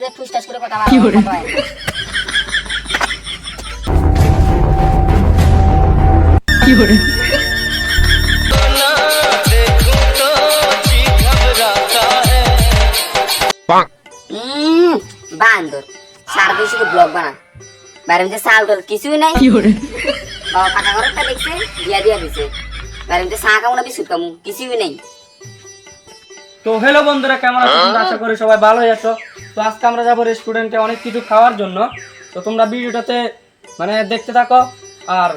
যে করে কথা শুধু ব্লগ বানা বাইরে মধ্যে চাল টাল কিছুই নাই বাবা দেখছে, দিয়া দিয়া দিছে। বাইরে মধ্যে বিস্কুট খাব, কিছুই নেই। তো হ্যালো বন্ধুরা কেমন আছো? তোমরা আশা করি সবাই ভালোই আছো। তো আজকে আমরা যাব রেস্টুরেন্টে অনেক কিছু খাওয়ার জন্য। তো তোমরা ভিডিওটাতে মানে দেখতে থাকো আর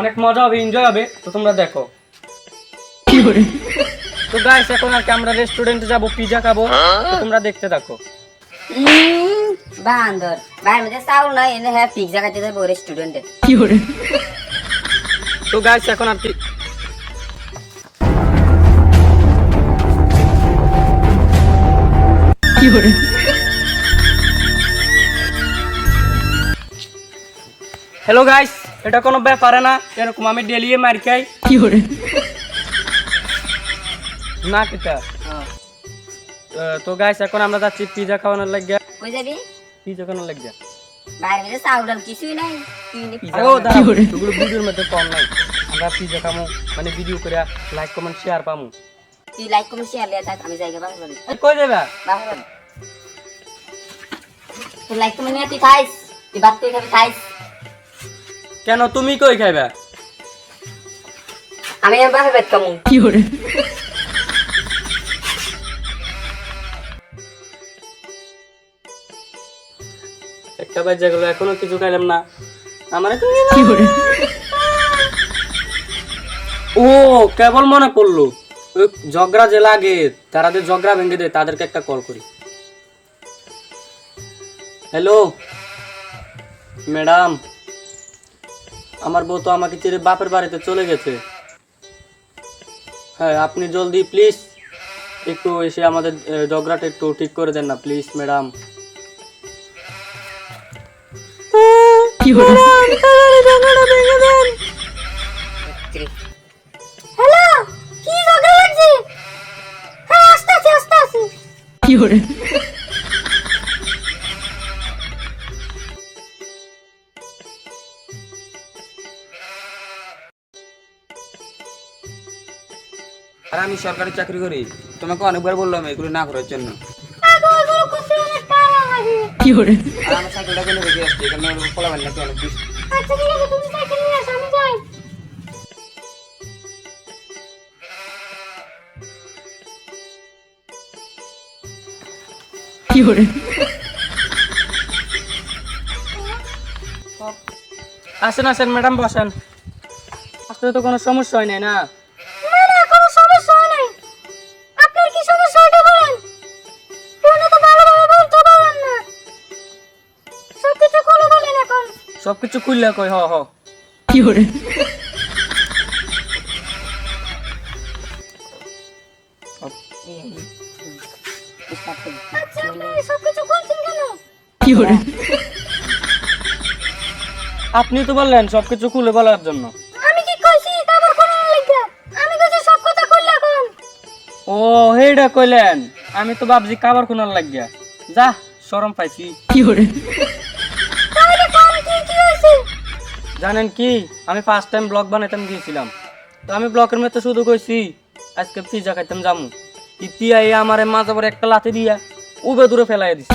অনেক মজা হবে এনজয় হবে। তো তোমরা দেখো। তো গাইস এখন আর কি আমরা রেস্টুরেন্টে যাব পিজা খাব। তো তোমরা দেখতে থাকো। বান্দর। বাইরে মধ্যে চাউল নাই এনে হ্যাঁ পিজ্জা খাইতে যাব রেস্টুরেন্টে তো গাইস এখন আর কি হ্যালো গাইস এটা কোনো ব্যাপারে না। এরকম আমি ডেলি মার খাই। কি করে? না কিতা? তো গাইস এখন আমরা যাচ্ছি পিজা খাওয়ানোর লাগিয়া কই যাবি? পিজা খাওয়ানোর লাগিয়া বাইরে চাউল কিছুই নাই। তুই নে পিজা ও দাঁড়াও এগুলো ভিডিওর মধ্যে কম নাই। আমরা পিজা খামু মানে ভিডিও করে লাইক কমেন্ট শেয়ার পামু। তুই লাইক কমেন্ট শেয়ার লিয়ে থাক আমি জায়গা বাংলা। কই যাবা বাংলা। তুই লাইক কমেন্ট নিয়ে তুই খাইস তুই ভাত তুই খাবি খাইস কেন তুমি কই খাইবা? আমি বাপে পেট কামু একটা বাজে গেল এখনও কিছু খাইলাম না। আমার এখন ও কেবল মনে পড়ল। ওই ঝগড়া যে লাগে তারা যে ঝগড়া ভেঙে দেয় তাদেরকে একটা কল করি। Hello madam. আমার বউ তো আমাকে ছেড়ে বাপের বাড়িতে চলে গেছে। হ্যাঁ আপনি জলদি প্লিজ একটু এসে আমাদের ঝগড়াটা একটু ঠিক করে দেন না প্লিজ ম্যাডাম। কি ঝগড়া আর আমি সরকারি চাকরি করি। তোমাকে অনেকবার বললাম এগুলো না করার জন্য। আর আমার সাইকেলটা কেন রেখে আসছি? এখানে পোলাবেন নাকি অনেক বেশি? আচ্ছা ঠিক আছে তুমি সাইকেল নিয়ে আসো আমি যাই। আসেন আসেন ম্যাডাম বসেন। আসলে তো কোনো সমস্যা হয় নাই না না? সব কিছু খুলে বলেন এখন। সবকিছু খুললে কই হ হ। আচ্ছা আপনি সব কিছু খুলছেন কেন? আপনি তো বললেন সবকিছু খুলে বলার জন্য। আমি কি কইছি? তারপর কোন লিখা আমি কইছি সব কথা খুললে ও হেডা কইলেন। আমি তো ভাবছি কাবার কোনার লাগিয়া। যা। শরম পাইছি। কি কি জানেন কি? আমি ফার্স্ট টাইম ব্লগ বানাইতাম গিয়েছিলাম। তো আমি ব্লগের মধ্যে শুধু কইছি আজকে পিজা খাইতাম যামু ইতিয়া এই আমার মাথা পরে একটা লাথি দিয়া উবে দূরে ফেলাই দিছি।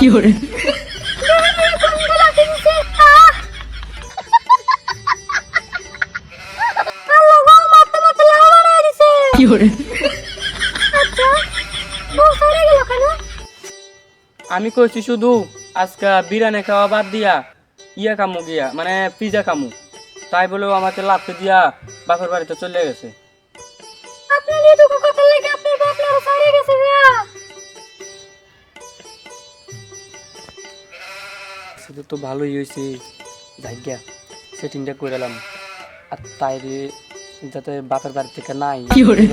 বানায় দিছে। আচ্ছা। আমি কইছি শুধু আজকে বিরিয়ানি খাওয়া বাদ দিয়া ইয়া কামু গিয়া মানে পিজা খামু। তাই বলেও আমাকে লাথি দিয়া বাপের বাড়িতে চলে গেছে। আপনার এটুকু কথা লেগে আপনার বাপ লাল সরে গেছে গা। শুধু তো ভালোই হয়েছে যাইগা সেটিংটা করে এলাম। আর তাই যাতে বাপের বাড়ি থেকে নাই আমি করি।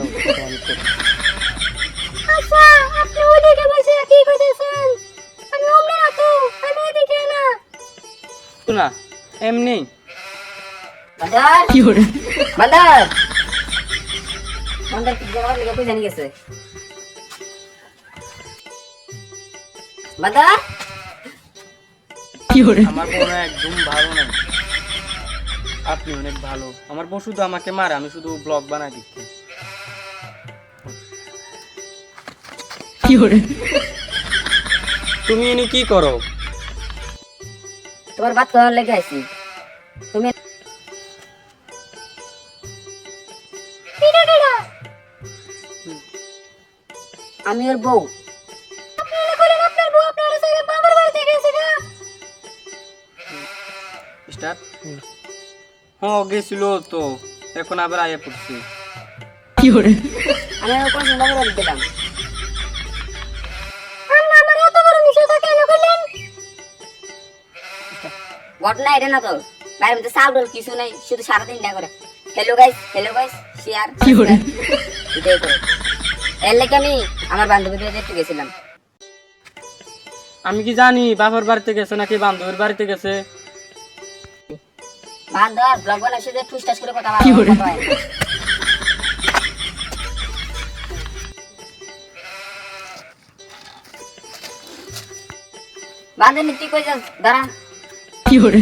না এমনি। কি কি লেগে কই জানি গেছে। আমার বোন একদম ভালো না আপনি অনেক ভালো। আমার বউ শুধু আমাকে মারে আমি শুধু ব্লগ বানাই দিচ্ছি। তুমি এনে কি করো? তোমার বাদ করার লেগে আছি তুমি আমি ওর বউ। স্টার্ট হ্যাঁ? গেছিল তো এখন আবার আয়া পড়ছি। আমি ওর কোনো করে দিলাম। ঘটনা এটা না তো। বাইরের মধ্যে চাল ডাল কিছু নাই শুধু সারাদিন না করে। Hello guys hello guys share এটাই করে। এর লেগে আমি আমার বান্ধবীদের একটু গেছিলাম। আমি কি জানি বাবার বাড়িতে গেছে নাকি বান্ধবীর বাড়িতে গেছে? বান্ধব ব্লগ বানাই শুধু টুস টাস করে কথা বলা হয় না। বান্ধব তুই কই যাস? দাঁড়া। তুই বাড়ি